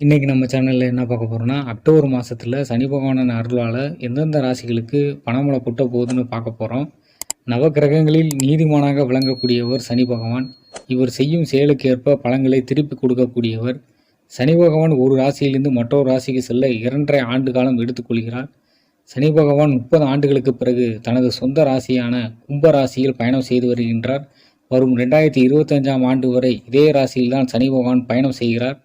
இன்றைக்கி நம்ம சேனலில் என்ன பார்க்க போகிறோம்னா அக்டோபர் மாதத்தில் சனி பகவானின் அருளால் எந்தெந்த ராசிகளுக்கு பணமலை புட்ட போகுதுன்னு பார்க்க போகிறோம் நவக்கிரகங்களில் நீதிமானாக விளங்கக்கூடியவர் சனி பகவான். இவர் செய்யும் செயலுக்கு ஏற்ப பலன்களை திருப்பி கொடுக்கக்கூடியவர். சனி பகவான் ஒரு ராசியிலிருந்து மற்றொரு ராசிக்கு செல்ல இரண்டரை ஆண்டு காலம் எடுத்துக்கொள்கிறார் சனி பகவான் முப்பது ஆண்டுகளுக்கு பிறகு தனது சொந்த ராசியான கும்ப ராசியில் பயணம் செய்து வருகின்றார். வரும் ரெண்டாயிரத்தி இருபத்தஞ்சாம் ஆண்டு வரை இதே ராசியில்தான் சனி பகவான் பயணம் செய்கிறார்.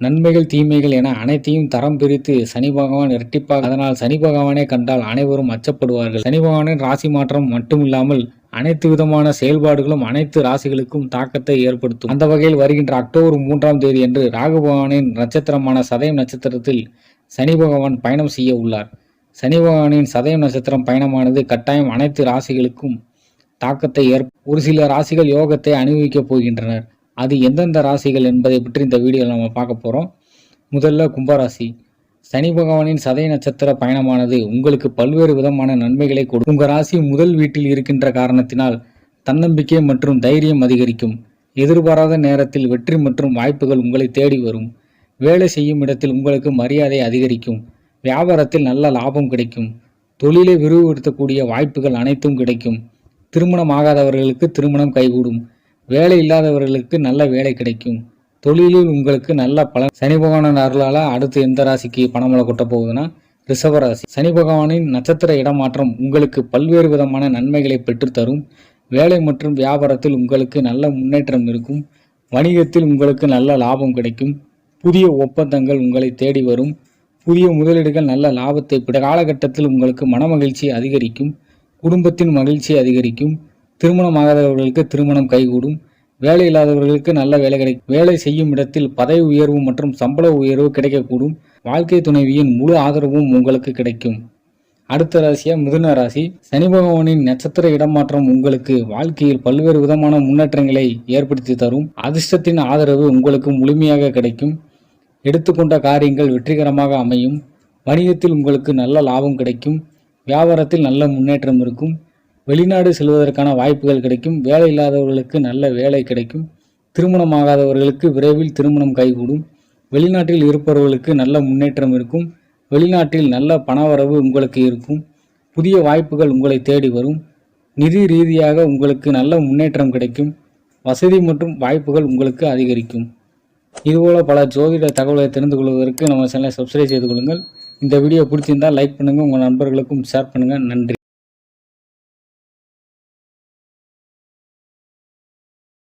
நன்மைகள் தீமைகள் என அனைத்தையும் தரம் பிரித்து சனி பகவான் இரட்டிப்பாக அதனால் சனி பகவானே கண்டால் அனைவரும் அச்சப்படுவார்கள். சனி பகவானின் ராசி மாற்றம் மட்டுமில்லாமல் அனைத்து விதமான செயல்பாடுகளும் அனைத்து ராசிகளுக்கும் தாக்கத்தை ஏற்படுத்தும். அந்த வகையில் வருகின்ற அக்டோபர் மூன்றாம் தேதி என்று ராகு பகவானின் நட்சத்திரமான சதயம் நட்சத்திரத்தில் சனி பகவான் பயணம் செய்ய உள்ளார். சனி பகவானின் சதயம் நட்சத்திரம் பயணமானது கட்டாயம் அனைத்து ராசிகளுக்கும் தாக்கத்தை ஏற்ப ஒரு சில ராசிகள் யோகத்தை அனுபவிக்கப் போகின்றனர். அது எந்தெந்த ராசிகள் என்பதை பற்றி இந்த வீடியோவில் நம்ம பார்க்க போகிறோம் முதல்ல கும்பராசி. சனி பகவானின் சதய நட்சத்திர பயணமானது உங்களுக்கு பல்வேறு விதமான நன்மைகளை கொடுக்கும் உங்கள் ராசி முதல் வீட்டில் இருக்கின்ற காரணத்தினால் தன்னம்பிக்கை மற்றும் தைரியம் அதிகரிக்கும். எதிர்பாராத நேரத்தில் வெற்றி மற்றும் வாய்ப்புகள் உங்களை தேடி வரும். வேலை செய்யும் இடத்தில் உங்களுக்கு மரியாதை அதிகரிக்கும். வியாபாரத்தில் நல்ல லாபம் கிடைக்கும். தொழிலை விரிவுபடுத்தக்கூடிய வாய்ப்புகள் அனைத்தும் கிடைக்கும். திருமணம் ஆகாதவர்களுக்கு திருமணம் கைகூடும். வேலை இல்லாதவர்களுக்கு நல்ல வேலை கிடைக்கும். தொழிலில் உங்களுக்கு நல்ல பலன். சனி பகவானின் அருளால் அடுத்து எந்த ராசிக்கு பணமலை கொட்ட போகுதுன்னா ரிஷபராசி சனி பகவானின் நட்சத்திர இடமாற்றம் உங்களுக்கு பல்வேறு விதமான நன்மைகளை பெற்றுத்தரும் வேலை மற்றும் வியாபாரத்தில் உங்களுக்கு நல்ல முன்னேற்றம் இருக்கும். வணிகத்தில் உங்களுக்கு நல்ல லாபம் கிடைக்கும். புதிய ஒப்பந்தங்கள் உங்களை தேடி வரும். புதிய முதலீடுகள் நல்ல லாபத்தை பிற காலகட்டத்தில் உங்களுக்கு மனமகிழ்ச்சி அதிகரிக்கும். குடும்பத்தின் மகிழ்ச்சி அதிகரிக்கும். திருமணமாகாதவர்களுக்கு திருமணம் கைகூடும். வேலை இல்லாதவர்களுக்கு நல்ல வேலை கிடைக்கும் வேலை செய்யும் இடத்தில் பதவி உயர்வு மற்றும் சம்பள உயர்வு கிடைக்கக்கூடும். வாழ்க்கை துணைவியின் முழு ஆதரவும் உங்களுக்கு கிடைக்கும். அடுத்த ராசியா மிதுன ராசி. சனி பகவானின் நட்சத்திர இடமாற்றம் உங்களுக்கு வாழ்க்கையில் பல்வேறு விதமான முன்னேற்றங்களை ஏற்படுத்தி தரும். அதிர்ஷ்டத்தின் ஆதரவு உங்களுக்கு முழுமையாக கிடைக்கும். எடுத்துக்கொண்ட காரியங்கள் வெற்றிகரமாக அமையும். வணிகத்தில் உங்களுக்கு நல்ல லாபம் கிடைக்கும். வியாபாரத்தில் நல்ல முன்னேற்றம் இருக்கும். வெளிநாடு செல்வதற்கான வாய்ப்புகள் கிடைக்கும். வேலை இல்லாதவர்களுக்கு நல்ல வேலை கிடைக்கும். திருமணமாகாதவர்களுக்கு விரைவில் திருமணம் கைகூடும். வெளிநாட்டில் இருப்பவர்களுக்கு நல்ல முன்னேற்றம் இருக்கும். வெளிநாட்டில் நல்ல பணவரவு உங்களுக்கு இருக்கும். புதிய வாய்ப்புகள் உங்களை தேடி வரும். நிதி ரீதியாக உங்களுக்கு நல்ல முன்னேற்றம் கிடைக்கும். வசதி மற்றும் வாய்ப்புகள் உங்களுக்கு அதிகரிக்கும். இதுபோல் பல ஜோதிட தகவலை தெரிந்து கொள்வதற்கு நம்ம சேனலை சப்ஸ்கிரைப் செய்து கொள்ளுங்கள். இந்த வீடியோ பிடிச்சிருந்தால் லைக் பண்ணுங்கள் உங்கள் நண்பர்களுக்கும் ஷேர் பண்ணுங்கள் நன்றி.